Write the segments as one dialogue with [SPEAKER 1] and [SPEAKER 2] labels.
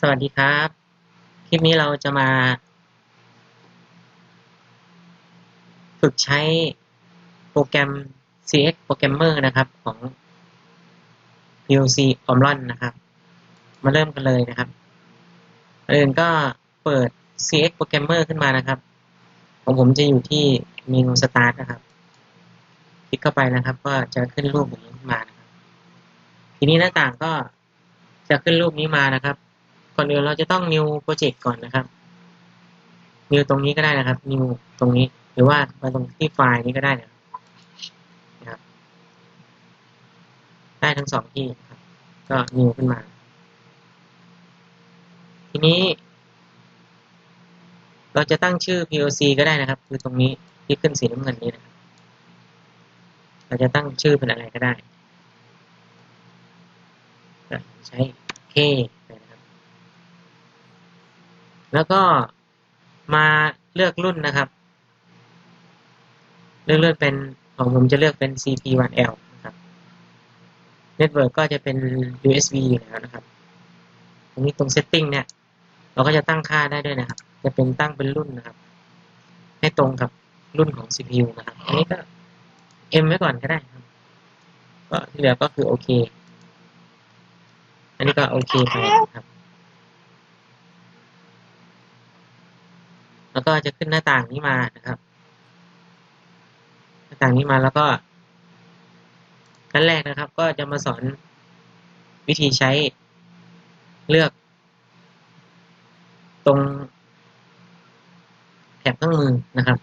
[SPEAKER 1] สวัสดีครับ คลิปนี้เราจะมา ฝึกใช้โปรแกรม CX Programmer นะครับของ PLC Omron นะครับ มาเริ่มกันเลยนะครับก่อนอื่นก็เปิด CX Programmer ขึ้นมานะครับ ของผมจะอยู่ที่เมนู Start นะครับ คลิกเข้าไปนะครับ ก็จะขึ้นรูปอย่างนี้ขึ้นมานะครับ ทีนี้หน้าต่างก็จะขึ้นรูปนี้มานะครับ ก่อนอื่นเราจะต้อง new project ก่อนนะครับ new ตรงนี้ก็ได้นะครับ new ตรงนี้หรือว่ามาตรงที่ไฟล์นี้ก็ได้นะครับ ได้ทั้งสองที่ครับ ก็ new ขึ้นมา ทีนี้ เราจะตั้งชื่อ POC ก็ได้นะครับ คือตรงนี้ที่ขึ้นสีน้ำเงินนี้นะครับเราจะตั้งชื่อเป็นอะไรก็ได้ ใช้ K แล้วก็มาเลือกรุ่นนะครับ เลือกเลือกเป็นของผมจะเลือกเป็น CP1L นะครับ Network ก็จะเป็น USB อยู่แล้วนะครับตรงนี้ตรง Setting เนี่ย เราก็จะตั้งค่าได้ด้วยนะครับ จะเป็นตั้งเป็นรุ่นนะครับ ให้ตรงกับรุ่นของ CPU นะครับ อันนี้ก็ M ไว้ก่อนก็ได้ครับ ก็ที่เหลือก็คือโอเค อันนี้ก็โอเคไปนะครับ แล้วก็จะขึ้นหน้าต่างนี้มานะครับ หน้าต่างนี้มาแล้วก็ขั้นแรกนะครับ ก็จะมาสอนวิธีใช้เลือก ตรงแถบเครื่องมือนะครับ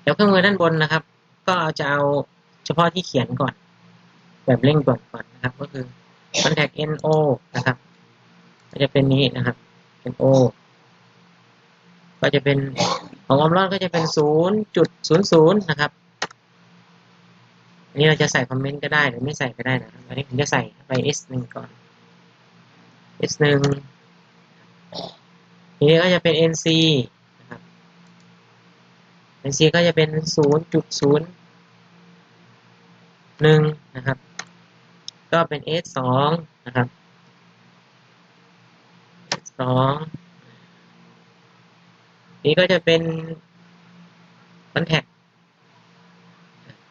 [SPEAKER 1] แถบเครื่องมือด้านบนนะครับ ก็จะเอาเฉพาะที่เขียนก่อน แบบเร่งด่วนก่อนนะครับ ก็คือ contact no นะครับ ก็จะเป็นนี้นะครับ no ก็จะเป็นของออมร้อนก็จะเป็นศูนย์จุดศูนย์ศูนย์นะครับอันนี้เราจะใส่คอมเมนต์ก็ได้หรือไม่ใส่ก็ได้นะครับอันนี้ผมจะใส่ไป s หนึ่งก่อน s หนึ่งทีนี้ก็จะเป็น nc นะครับ nc ก็จะเป็นศูนย์จุดศูนย์หนึ่งนะครับ ก็เป็น s สองนะครับ s สอง นี้ก็จะเป็นคอนแทค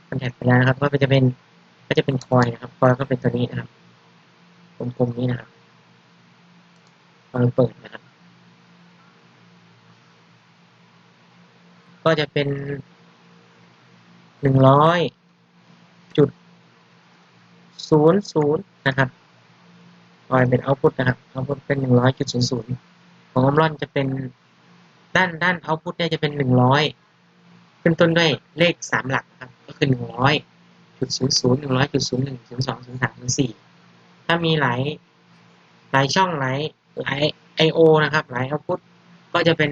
[SPEAKER 1] คอนแทคไปแล้วนะครับ ก็จะเป็นก็จะเป็นคอยนะครับ คอยก็เป็นตัวนี้นะครับกลมๆนี้นะครับคอยเปิดนะครับ ก็จะเป็นหนึ่งร้อยจุดศูนย์ศูนย์นะครับคอยเป็นเอาพุตนะครับเอาพุตเป็นหนึ่งร้อยจุดศูนย์ศูนย์ของอมรอนจะเป็น ด้านด้านเอาพุตเนี่ยจะเป็นหนึ่งร้อยขึ้นต้นด้วยเลขสามหลักนะครับ ก็คือหนึ่งร้อยจุดศูนย์ศูนย์หนึ่งร้อยจุดศูนย์หนึ่งศูนย์สองศูนย์สามศูนย์สี่ถ้ามีหลายหลายช่องหลายหลายไอโอนะครับหลายเอาพุตก็จะเป็น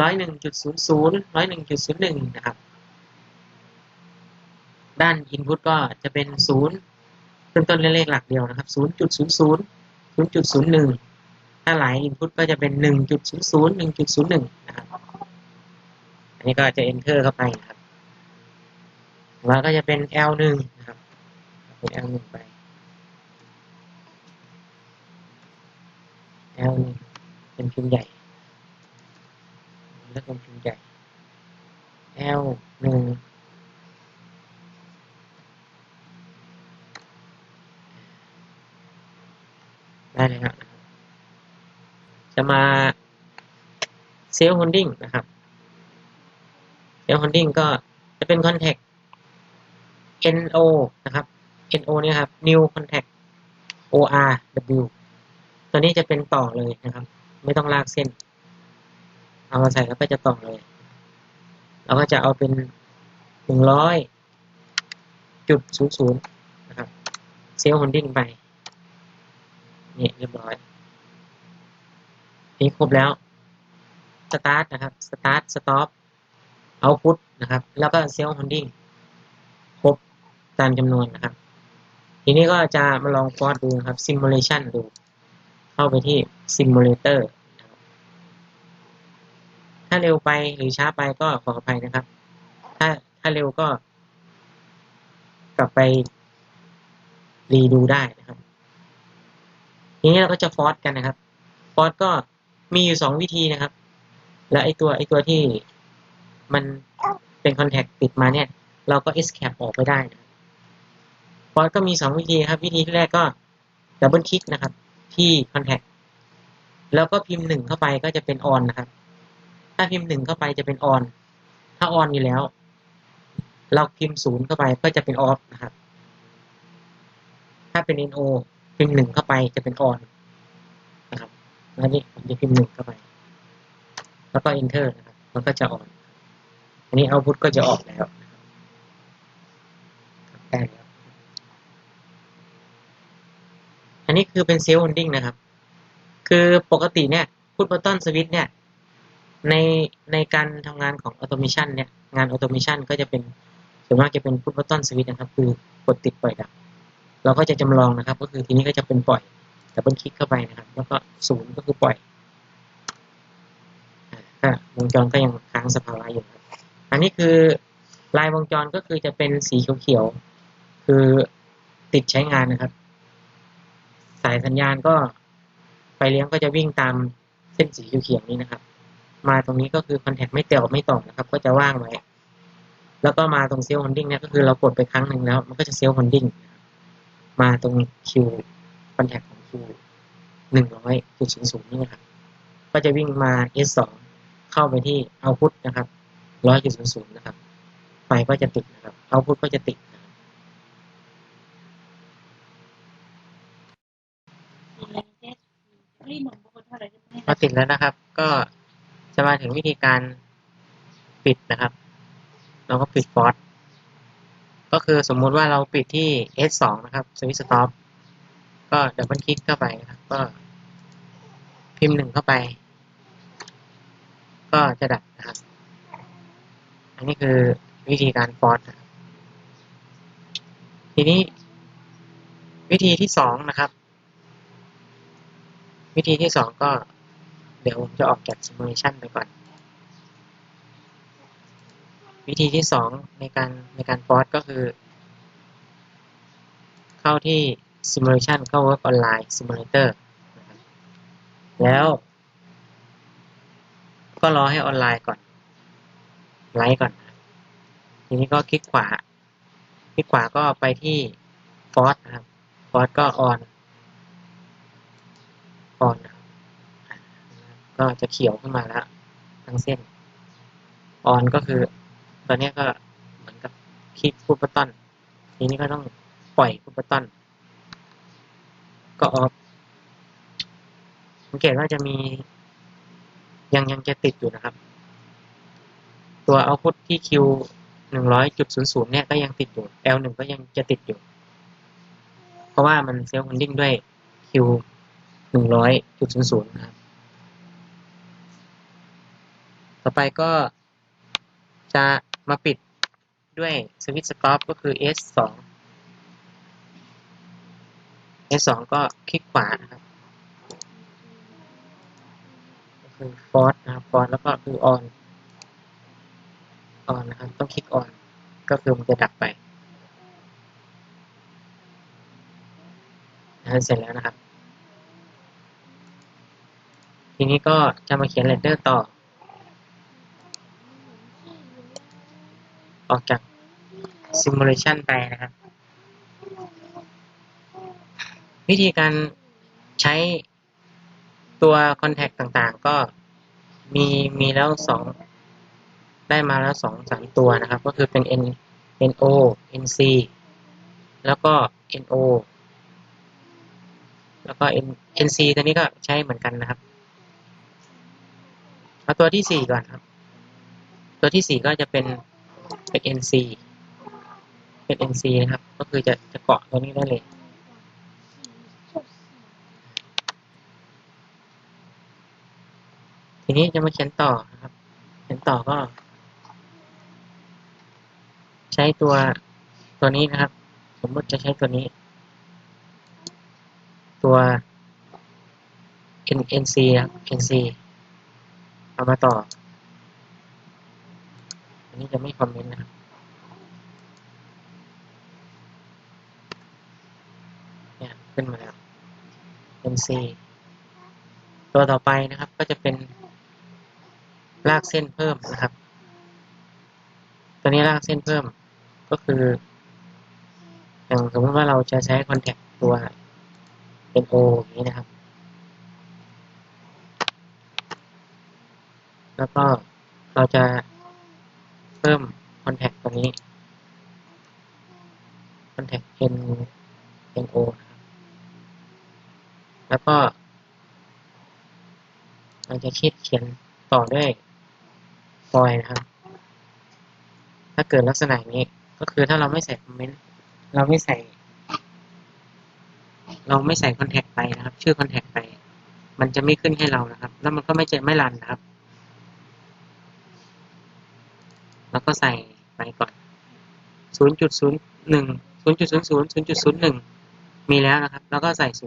[SPEAKER 1] ร้อยหนึ่งจุดศูนย์ศูนย์ร้อยหนึ่งจุดศูนย์หนึ่งนะครับ ด้าน Input ก็จะเป็นศูนย์ขึ้นต้นด้วยเลขหลักเดียวนะครับศูนย์จุดศูนย์ศูนย์ศูนย์จุดศูนย์หนึ่ง ถ้าหลาย Input ก็จะเป็นหนึ่งจุดศูนย์ศูนย์หนึ่งจุดศูนย์หนึ่งนะครับ อันนี้ก็จะ Enter เข้าไปนะครับแล้วก็จะเป็น L หนึ่งนะครับเป็น L หนึ่งไป L หนึ่งเป็นพิมพ์ใหญ่แล้วเป็นพิมพ์ใหญ่ L หนึ่งได้เลยครับ จะมาเซลล์โฮลดิ้งนะครับเซลล์โฮลดิ้งก็จะเป็น contact no นะครับ no เนี่ยครับ new contact or w ตัวนี้จะเป็นต่อเลยนะครับ ไม่ต้องลากเส้น เอามาใส่แล้วก็จะต่อเลย เราก็จะเอาเป็นหนึ่งร้อยจุดศูนย์ศูนย์นะครับ เซลล์โฮลดิ้งไป นี่เรียบร้อย นี่ครบแล้ว start นะครับ start stop output นะครับ แล้วก็ self holding ครบตามจำนวนนะครับ ทีนี้ก็จะมาลองฟอร์ดดูครับ simulation ดู เข้าไปที่ simulator นะครับถ้าเร็วไปหรือช้าไปก็ขออภัยนะครับ ถ้าถ้าเร็วก็ กลับไปรีดูได้นะครับ ทีนี้เราก็จะฟอร์สกันนะครับ ฟอร์สก็ มีอยู่สองวิธีนะครับ แล้วไอตัวไอตัวที่มันเป็นคอนแทคติดมาเนี่ย เราก็ escape ออกไปได้นะฟอร์ก็มีสองวิธีครับ วิธีแรกก็ดับเบิลคลิกนะครับ ที่คอนแทคแล้วก็พิมพ์หนึ่งเข้าไปก็จะเป็นออนนะครับ ถ้าพิมพ์หนึ่งเข้าไปจะเป็นออน ถ้าออนอยู่แล้ว เราพิมพ์ศูนย์เข้าไปก็จะเป็นออฟนะครับ ถ้าเป็น no พิมพ์หนึ่งเข้าไปจะเป็น on น แล้วนี่ผมจะพิมพ์หนึ่งเข้าไป แล้วก็ enter นะครับ มันก็จะ on อันนี้ output ก็จะออกแล้วนะครับได้แล้ว อันนี้คือเป็น self holding นะครับ คือปกติเนี่ย put button switch เนี่ย ในในการทำงานของ automation เนี่ย งาน automation ก็จะเป็นส่วนมากจะเป็น put button switch นะครับ คือกดติดปล่อยดับ เราก็จะจำลองนะครับ ก็คือทีนี้ก็จะเป็นปล่อย ดับเบิลคลิกเข้าไปนะครับ แล้วก็ศูนย์ก็คือปล่อยอ่าก็วงจรก็ยังค้างสภาวะอยู่ครับ อันนี้คือลายวงจรก็คือจะเป็นสีเขียวๆ คือติดใช้งานนะครับ สายสัญญาณก็ไฟเลี้ยงก็จะวิ่งตามเส้นสีเขียวๆนี้นะครับ มาตรงนี้ก็คือคอนแทคไม่เต่อไม่ต่อนะครับ ก็จะว่างไว้ แล้วก็มาตรงเซลล์ฮอนดิ้งเนี่ยก็คือเรากดไปครั้งหนึ่งแล้ว มันก็จะเซลล์ฮอนดิ้งมาตรงคิวคอนแทค ของคิวหนึ่งร้อยจุดศูนย์ศูนย์นี่นะครับ ก็จะวิ่งมา S สองเข้าไปที่เอาพุทนะครับร้อยจุดศูนย์ศูนย์นะครับไฟก็จะติดนะครับเอาพุทก็จะติดนะครับพอติดแล้วนะครับ ก็จะมาถึงวิธีการปิดนะครับ เราก็ปิดฟอสก็คือสมมุติว่าเราปิดที่ S2 นะครับสวิตช์สต็อป ก็ดับเบิลคลิกเข้าไปนะครับก็ พิมพ์หนึ่งเข้าไป ก็จะดับนะครับ อันนี้คือวิธีการฟอสนทีนี้ วิธีที่สองนะครับ วิธีที่สองก็ เดี๋ยวผมจะออกจาก simulation ไปก่อน วิธีที่สองในการในการฟอสก็คือ เข้าที่ simulation เข้า work online simulator นะครับแล้ว ก็รอให้ออนไลน์ก่อน ไลฟ์ก่อน ทีนี้ก็คลิกขวา คลิกขวาก็ไปที่ฟอสนะครับฟอสก็ออนออนนะครับก็จะเขียวขึ้นมาแล้วทั้งเส้นออนก็คือ ตอนนี้ก็เหมือนกับคลิกพุทบตันทีนี้ก็ต้องปล่อยพุทบตัน ก็ออฟสังเกตว่าจะมี ยังยังจะติดอยู่นะครับ ตัวเอาพุทที่คิวหนึ่งร้อยจุดศูนย์ศูนย์เนี่ยก็ยังติดอยู่ L หนึ่งก็ยังจะติดอยู่ เพราะว่ามันเซลล์ฮอนดิ้งด้วยคิวหนึ่งร้อยจุดศูนย์ศูนย์นะครับ ต่อไปก็จะมาปิดด้วยสวิตช์สต็อปก็คือ S สอสองก็คลิกขวานะครับก็คือ force นะครับ force แล้วก็คือ on on นะครับต้องคลิก on ก็คือมันจะดับไปนะเสร็จแล้วนะครับ ทีนี้ก็จะมาเขียนเรนเดอร์ต่อ ออกจาก simulation ไปนะครับ วิธีการใช้ตัว contact ต่างๆ ก็มีมีแล้วสองได้มาแล้วสองสามตัวนะครับ ก็คือเป็น N NO NC แล้วก็ NO แล้วก็ N NC ตัวนี้ก็ใช้เหมือนกันนะครับเอาตัวที่สี่ก่อนครับ ตัวที่สี่ก็จะเป็นเป็น NC เป็น NC นะครับ ก็คือจะจะเกาะตัวนี้ได้เลย นี้จะมาเขียนต่อนะครับ เขียนต่อก็ ใช้ตัวตัวนี้นะครับ สมมติจะใช้ตัวนี้ ตัว N NC ครับ NC เอามาต่อ อันนี้จะไม่คอมเมนต์นะครับเนี่ยขึ้นมาแล้วเป็น C ตัวต่อไปนะครับก็จะเป็น ลากเส้นเพิ่มนะครับ ตัวนี้ลากเส้นเพิ่มก็คือ อย่างสมมติว่าเราจะใช้คอนแทคตัวเป็น O ออย่างนี้นะครับ แล้วก็เราจะเพิ่มคอนแทคตัวนี้คอนแทคเป็นเป็น O นะครับแล้วก็เราจะคิดเขียนต่อด้วย อยนะครับ ถ้าเกิดลักษณะนี้ก็คือถ้าเราไม่ใส่คอมเมนต์เราไม่ใส่ เราไม่ใส่คอนแทคไปนะครับ ชื่อคอนแทคไป มันจะไม่ขึ้นให้เรานะครับ แล้วมันก็ไม่จะไม่รันนะครับแล้วก็ใส่ไปก่อน 0.01 0.00 0.01 มีแล้วนะครับ แล้วก็ใส่ 0.02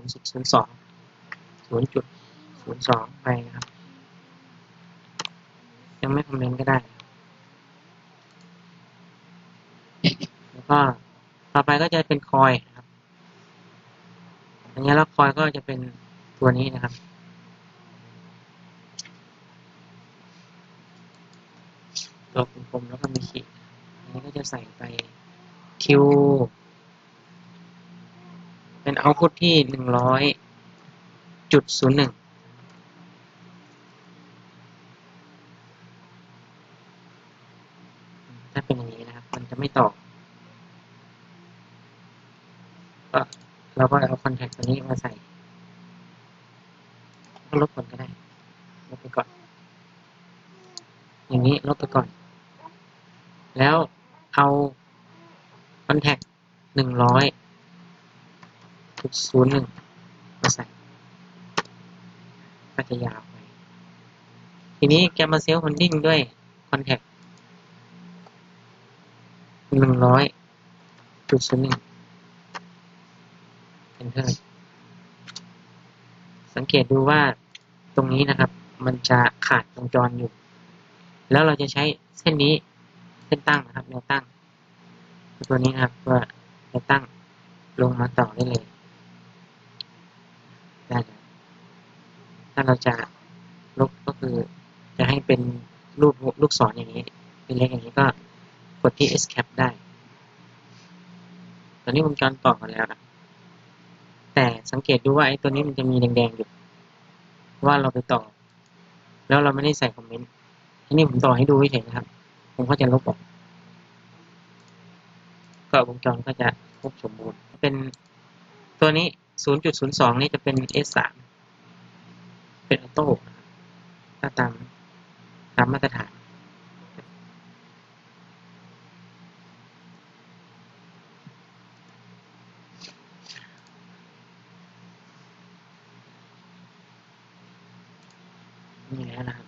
[SPEAKER 1] 0.02 ไปนะครับ ไม่คอมเมนต์ก็ได้ แล้วก็ต่อไปก็จะเป็นคอยครับ อันนี้แล้วคอยก็จะเป็นตัวนี้นะครับตัวกลมๆแล้วก็มีขีดอันนี้ก็จะใส่ไป Q เป็นเอาพุทที่หนึ่งร้อยจุดศูนย์หนึ่ง ถ้าเป็นอย่างนี้นะครับ มันจะไม่ต่อก็เราก็เอาคอนแทคตัวนี้มาใส่ก็ลบก่อนก็ได้ลบไปก่อน อย่างนี้ลบไปก่อน แล้วเอาคอนแทคหนึ่งร้อยจุดศูนย์หนึ่งมาใส่ก็จะยาวไป ทีนี้แกมาเซลล์ฮอนดิ้งด้วยคอนแทค หนึ่งร้อยจุดศูนย์หนึ่ง enter สังเกตดูว่าตรงนี้นะครับ มันจะขาดวงจรอยู่ แล้วเราจะใช้เส้นนี้เส้นตั้งนะครับแนวตั้ง ตัวนี้นะครับตัวแนวตั้งลงมาต่อได้เลยได้เลยถ้าเราจะลบก็คือจะให้เป็นรูปลูกศรอย่างนี้ เป็นเล็กอย่างนี้ก็ กดที่ escape ได้ ตอนนี้วงจรต่อกันแล้วนะแต่สังเกตดูว่าไอ้ตัวนี้มันจะมีแดงๆอยู่ ว่าเราไปต่อ แล้วเราไม่ได้ใส่คอมเมนต์อันนี้ผมต่อให้ดูเฉยๆนะครับ ผมก็จะลบออกก็วงจรก็จะครบสมบูรณ์ เป็นตัวนี้ 0.02 นี่จะเป็น S3 เป็นออโต้นะถ้าตามตามมาตรฐาน นี่แล้วนะครับ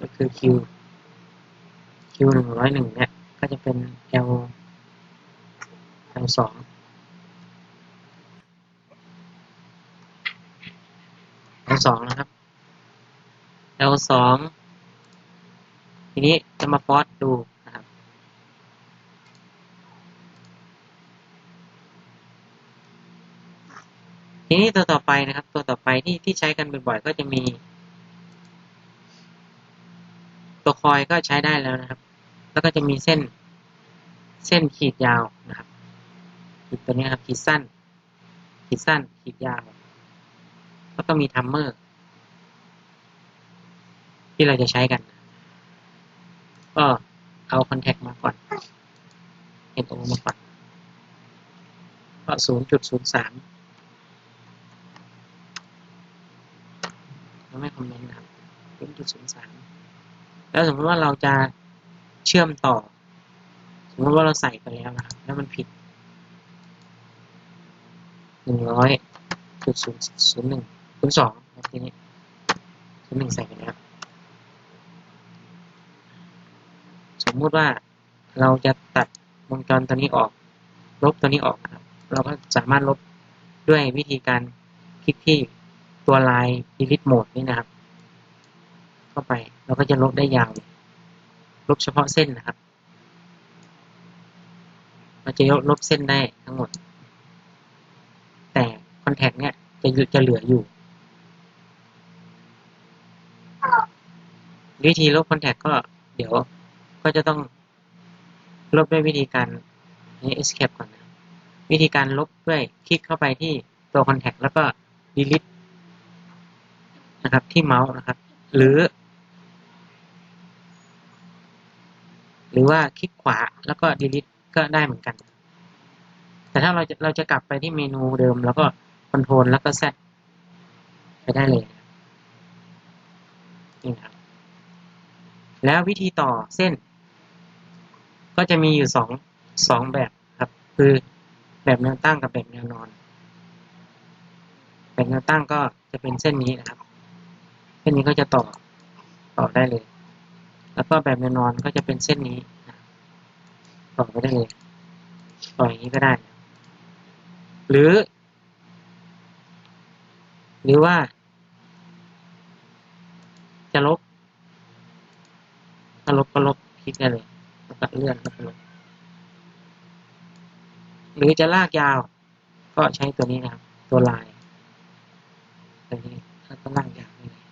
[SPEAKER 1] ก็คือ Q Q หนึ่งร้อยหนึ่งเนี่ย ก็จะเป็น L L สอง L สองนะครับ L สอง ทีนี้จะมาฟอสดูนะครับ ทีนี้ตัวต่อไปนะครับ ตัวต่อไปที่ที่ใช้กันบ่อยๆก็จะมี ตัวคอยก็ใช้ได้แล้วนะครับ แล้วก็จะมีเส้นเส้นขีดยาวนะครับขีดตัวนี้ครับขีดสั้น ขีดสั้น ขีดยาว แล้วก็มีทัมเมอร์ ที่เราจะใช้กัน ก็เอาคอนแทคมาก่อน NO มาก่อนก็ศูนย์จุดศูนย์สามเราไม่คอมเมนต์นะครับศูนย์จุดศูนย์สาม แล้วสมมติว่าเราจะเชื่อมต่อ สมมติว่าเราใส่ไปแล้วนะครับ แล้วมันผิดหนึ่งร้อยจุดศูนย์ศูนย์หนึ่งศูนย์สองทีนี้ศูนย์หนึ่งใส่ไปแล้วสมมุติว่าเราจะตัดวงจรตัวนี้ออก ลบตัวนี้ออกนะครับ เราก็สามารถลบด้วยวิธีการคลิกที่ตัวลาย delete mode นี่นะครับ เข้าไป เราก็จะลบได้ยาวเลยลบเฉพาะเส้นนะครับ เราจะลบเส้นได้ทั้งหมด แต่คอนแทคเนี่ยจะจะเหลืออยู่วิธีลบคอนแทคก็เดี๋ยวก็จะต้องลบด้วยวิธีการนี้ escape ก่อนนะวิธีการลบด้วยคลิกเข้าไปที่ตัวคอนแทคแล้วก็ delete นะครับที่เมาส์นะครับ หรือ หรือว่าคลิกขวาแล้วก็ delete ก็ได้เหมือนกัน แต่ถ้าเราจะเราจะกลับไปที่เมนูเดิม แล้วก็คอนโทรลแล้วก็ Z ไปได้เลยนี่นะครับแล้ววิธีต่อเส้น ก็จะมีอยู่สองสองแบบครับ คือแบบแนวตั้งกับแบบแนวนอน แบบแนวตั้งก็จะเป็นเส้นนี้นะครับ เส้นนี้ก็จะต่อต่อได้เลย แล้วก็แบบแนวนอนก็จะเป็นเส้นนี้นะต่อไปได้เลยต่ออย่างนี้ก็ได้ หรือ หรือว่า จะลบถ้าลบก็ลบคลิกได้เลยแล้วก็เลื่อนแล้วก็ลบหรือจะลากยาว ก็ใช้ตัวนี้นะครับ ตัวลายตัวนี้แล้วก็ลากยาวนี่เลย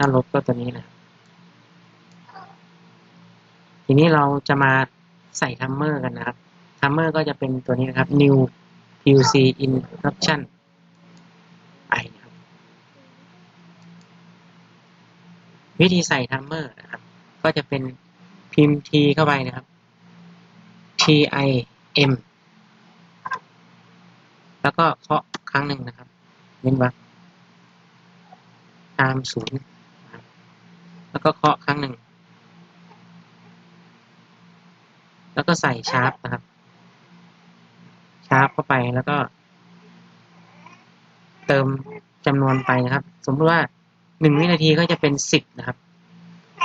[SPEAKER 1] ถ้าลบก็ตัวนี้นะครับทีนี้เราจะมาใส่ทัมเมอร์กันนะครับทัมเมอร์ก็จะเป็นตัวนี้นะครับ new PLC instruction ไปนะครับ วิธีใส่ทัมเมอร์นะครับ ก็จะเป็นพิมพ์ T เข้าไปนะครับ T I M แล้วก็เคาะครั้งหนึ่งนะครับเว้นวรรคตามศูนย์ แล้วก็เคาะครั้งหนึ่ง แล้วก็ใส่ชาร์ปนะครับ ชาร์ปเข้าไปแล้วก็ เติมจำนวนไปนะครับ สมมติว่าหนึ่งวินาทีก็จะเป็นสิบนะครับ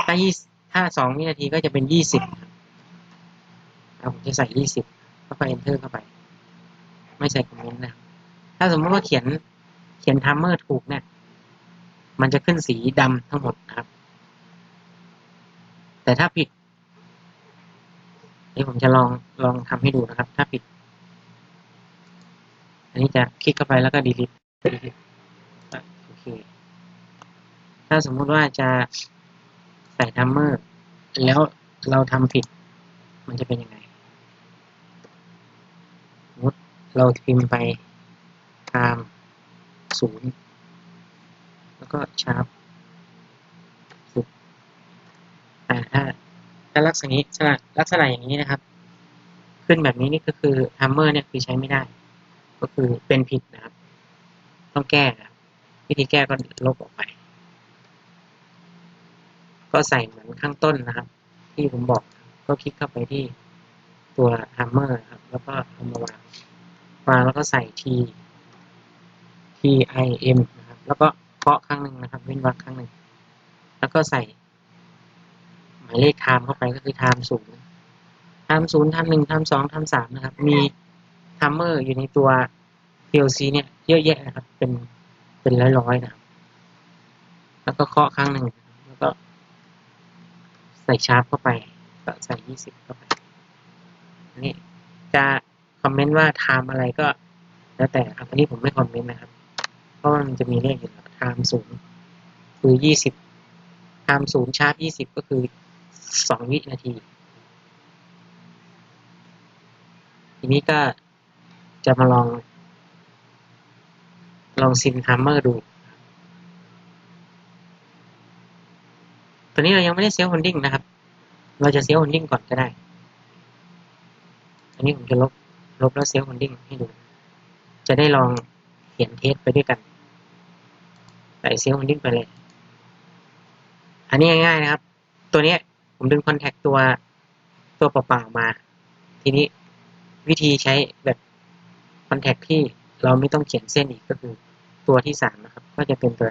[SPEAKER 1] ถ้ายี่ถ้าสองวินาทีก็จะเป็นยี่สิบผมจะใส่ยี่สิบแล้วก็ enter เข้าไป ไม่ใส่คอมเมนต์นะครับถ้าสมมติว่าเขียนเขียนทัมเมอร์ถูกเนี่ย มันจะขึ้นสีดำทั้งหมดนะครับ แต่ถ้าผิดนี่ผมจะลองลองทำให้ดูนะครับ ถ้าผิด อันนี้จะคลิกเข้าไปแล้วก็ delete โอเค ถ้าสมมุติว่าจะใส่ทัมเมอร์ แล้วเราทำผิด มันจะเป็นยังไงสมมติเราพิมพ์ไปตามศูนย์แล้วก็ชาร์ปสุด อ่าถ้าถ้าลักษณะนี้ลักษณะลักษณะอย่างนี้นะครับ ขึ้นแบบนี้นี่ก็คือทัมเมอร์เนี่ยคือใช้ไม่ได้ ก็คือเป็นผิดนะครับ ต้องแก้นะวิธีแก้ก็ลบออกไป ก็ใส่เหมือนข้างต้นนะครับ ที่ผมบอกก็คลิกเข้าไปที่ตัวฮัมเมอร์ครับ แล้วก็เอามาวางวางแล้วก็ใส่ T T I M นะครับ แล้วก็เคาะครั้งหนึ่งนะครับ เว้นวรรคครั้งหนึ่ง แล้วก็ใส่ เลขไทม์เข้าไปก็คือไทม์ศูนย์ไทม์ศูนย์ไทม์หนึ่งไทม์สองไทม์สามนะครับ มีทัมเมอร์อยู่ในตัว PLC เนี่ยเยอะแยะนะครับ เป็นเป็นร้อยๆนะครับ แล้วก็เคาะครั้งหนึ่งแล้วก็ ใส่ชาร์ปเข้าไป ก็ใส่ยี่สิบเข้าไปนนี้จะคอมเมนต์ว่าไทม์อะไรก็แล้วแต่ครับอันนี้ผมไม่คอมเมนต์นะครับ เพราะมันจะมีเลขอยู่แล้วไทม์ศูนย์คือยี่สิบไทม์ศูนย์ชาร์ปยี่สิบก็คือ สองวินาที ทีนี้ก็จะมาลอง ลองซิมทัมเมอร์ดู ตัวนี้เรายังไม่ได้เซลล์ฮ o นดิ้งนะครับ เราจะเซลล์ฮ o นดิ้งก่อนก็ได้ อันนี้ผมจะลบ ลบแล้วเซลล์ฮ o นดิ้งให้ดู จะได้ลองเขียนเทสไปด้วยกัน ใส่เซลล์ฮ o นดิ้งไปเลย อันนี้ง่ายๆนะครับ ตัวนี้ ผมดึงคอนแทคตัวตัวเปล่าๆมา ทีนี้วิธีใช้แบบคอนแทคที่เราไม่ต้องเขียนเส้นอีกก็คือตัวที่สามนะครับ ก็จะเป็นตัว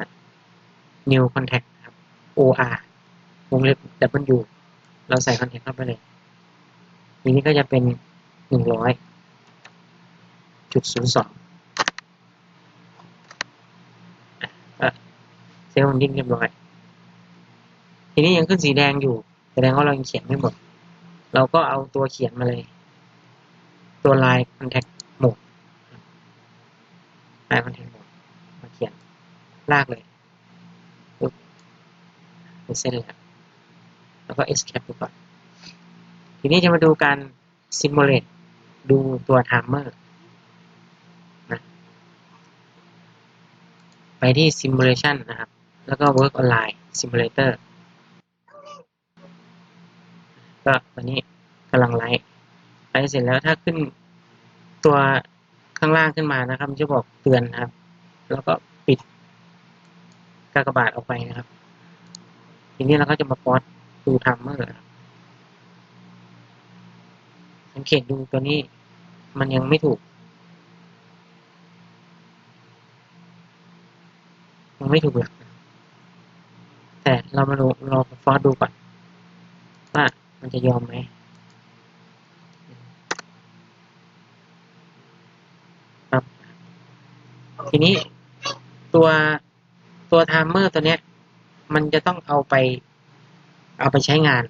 [SPEAKER 1] new contact ครับ OR วงเล็บ W เราใส่คอนแทคเข้าไปเลย ทีนี้ก็จะเป็นหนึ่งร้อยจุดศูนย์สองเซลล์ดิ้งเรียบร้อย ทีนี้ยังขึ้นสีแดงอยู่ แสดงว่าเรายังเขียนไม่หมด เราก็เอาตัวเขียนมาเลย ตัวลาย contact mode ลาย contact mode มาเขียนลากเลยปึ๊บเป็นเส้นแล้วแล้วก็ escape ดูก่อน ทีนี้จะมาดูการ simulate ดูตัว timer นะไปที่ simulation นะครับ แล้วก็ work online simulator ก็ตอนนี้กำลังไลฟ์ไลฟ์เสร็จแล้วถ้าขึ้นตัวข้างล่างขึ้นมานะครับมันจะบอกเตือนนะครับ แล้วก็ปิดกากบาทออกไปนะครับ ทีนี้เราก็จะมาปอดดูทัมเมอร์สังเกตดูตัวนี้มันยังไม่ถูกยังไม่ถูกหลักแต่เรามาดูราฟอสดูก่อนว่า มันจะยอมไหมครับทีนี้ตัวตัวไทม์เมอร์ตัวเนี้ย มันจะต้องเอาไป เอาไปใช้งาน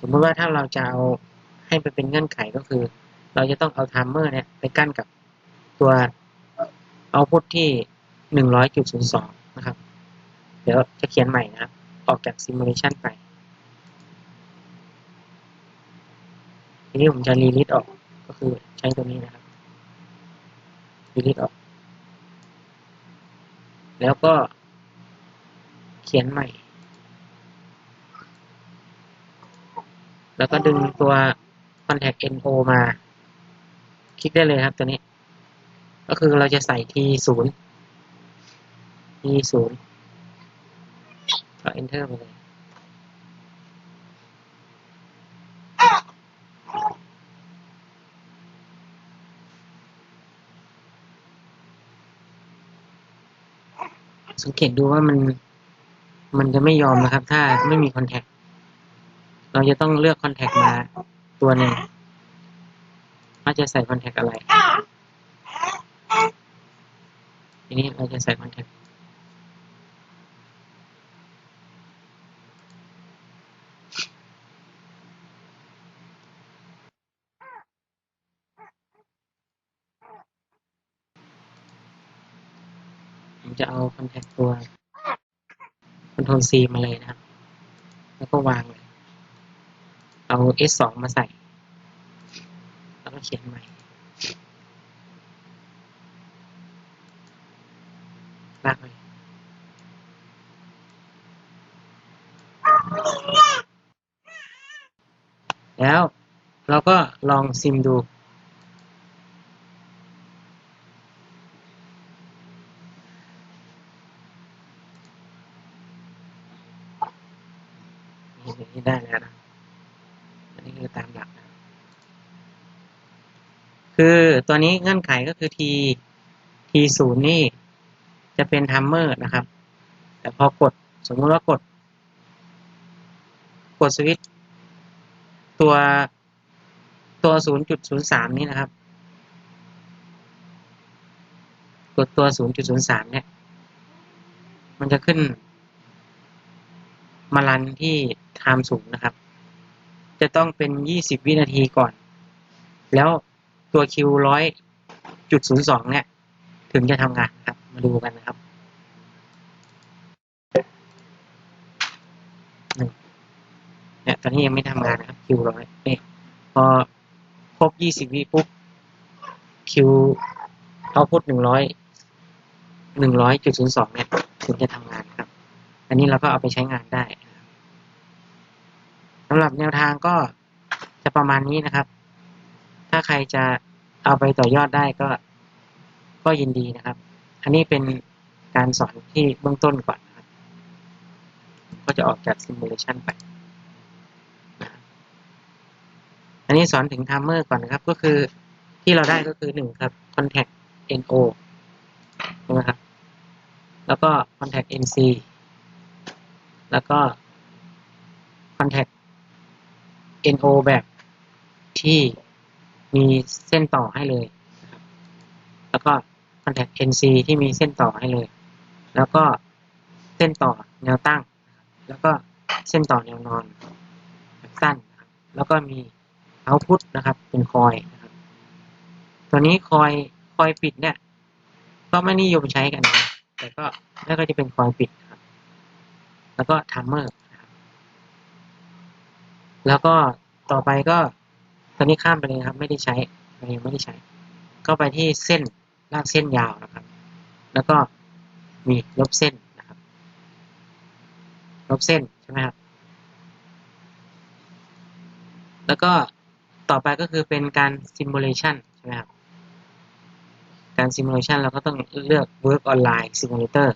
[SPEAKER 1] สมมติว่าถ้าเราจะเอาให้ไปเป็นเงื่อนไขก็คือ เราจะต้องเอาไทม์เมอร์เนี่ยไปกั้นกับตัวเอาพุทที่หนึ่งร้อยจุดศูนย์สองนะครับ เดี๋ยวจะเขียนใหม่นะครับ ออกจากซิมูเลชันไป ทีนี้ผมจะรีลิสออกก็คือใช้ตัวนี้นะครับรีลิสออก แล้วก็ เขียนใหม่ แล้วก็ดึงตัว contact no มา คลิกได้เลยครับตัวนี้ ก็คือเราจะใส่ t ศูนย์ t ศูนย์ก็ enter ไปเลย สังเกตดูว่ามัน มันจะไม่ยอมนะครับ ถ้าไม่มีคอนแทคเราจะต้องเลือกคอนแทคมาตัวหนึ่งว่าจะใส่คอนแทคอะไร ทีนี้เราจะใส่คอนแทค ผม จะเอาคอนแทคตัว Ctrl C มาเลยนะครับ แล้วก็วางเลย เอา S2 มาใส่ แล้วก็เขียนใหม่ลากไปแล้วเราก็ลองซิมดู นี่นี่ได้แล้วนะ อันนี้คือตามหลักนะ คือตัวนี้เงื่อนไขก็คือ t t ศูนย์นี่จะเป็นทัมเมอร์นะครับ แต่พอกดสมมุติว่ากด กดสวิตตัวตัว 0.03 นี้นะครับ กดตัว 0.03 เนี่ย มันจะขึ้นมารันที่ ไทม์สูงนะครับ จะต้องเป็น 20 วินาทีก่อน แล้วตัวคิวร้อยจุดศูนย์สองเนี่ย ถึงจะทำงานครับ มาดูกันนะครับเนี่ยตอนนี้ยังไม่ทำงานนะครับคิวร้อยเนี่พอครบ 20 วิปุ๊บคิวเอาพุทหนึ่งร้อยหนึ่งร้อยจุดศูนย์สองเนี่ยถึงจะทำงานครับ อันนี้เราก็เอาไปใช้งานได้ำหรับแนวทางก็จะประมาณนี้นะครับ ถ้าใครจะเอาไปต่อยอดได้ก็ก็ยินดีนะครับ อันนี้เป็นการสอนที่เบื้องต้นก่อนนะครับ ก็จะออกจากซิมูเลชันไป อันนี้สอนถึง timer ก่อนนะครับ ก็คือที่เราได้ก็คือหนึ่งครับ contact no ใช่ไหมครับ แล้วก็ contact nc แล้วก็ contact no แบบที่มีเส้นต่อให้เลย แล้วก็ contact nc ที่มีเส้นต่อให้เลย แล้วก็เส้นต่อแนวตั้ง แล้วก็เส้นต่อแนวนอนแบบสั้น แล้วก็มีเอาพุทนะครับ เป็นคอยนะครับ ตัวนี้คอยคอยปิดเนี่ย ก็ไม่นิยมใช้กันนะแต่ก็แล้วก็จะเป็นคอยปิดครับ แล้วก็ทัมเมอร์นะครับ แล้วก็ต่อไปก็ตอนนี้ข้ามไปเลยครับ ไม่ได้ใช้ยังไม่ได้ใช้ ก็ไปที่เส้นลากเส้นยาวนะครับ แล้วก็มีลบเส้นนะครับ ลบเส้นใช่ไหมครับ แล้วก็ต่อไปก็คือเป็นการ simulation ใช่ไหมครับ การ simulation เราก็ต้องเลือก work online simulator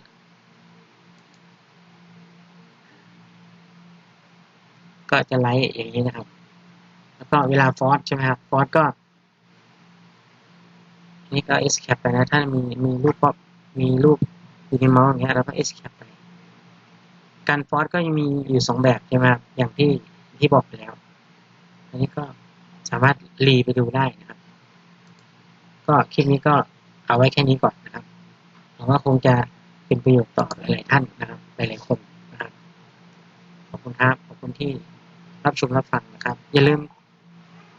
[SPEAKER 1] ก็จะไลท์อย่างนี้นะครับ แล้วก็เวลาฟอสใช่ไหมครับฟอสก็ นี่ก็ escape ไปนะ ถ้ามีมีรูปป๊อปมีรูปอยู่ในเมาส์อย่างเงี้ยเราก็ escape ไป การฟอสก็ยังมีอยู่สองแบบใช่ไหมครับอย่างที่ที่บอกไปแล้ว อันนี้ก็สามารถรีไปดูได้นะครับ ก็คลิปนี้ก็เอาไว้แค่นี้ก่อนนะครับหวังว่าคงจะเป็นประโยชน์ต่อหลายๆท่านนะครับ หลายๆคนนะครับ ขอบคุณครับ ขอบคุณที่ รับชมรับฟังนะครับ อย่าลืม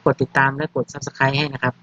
[SPEAKER 1] กดติดตามและกด subscribe ให้นะครับ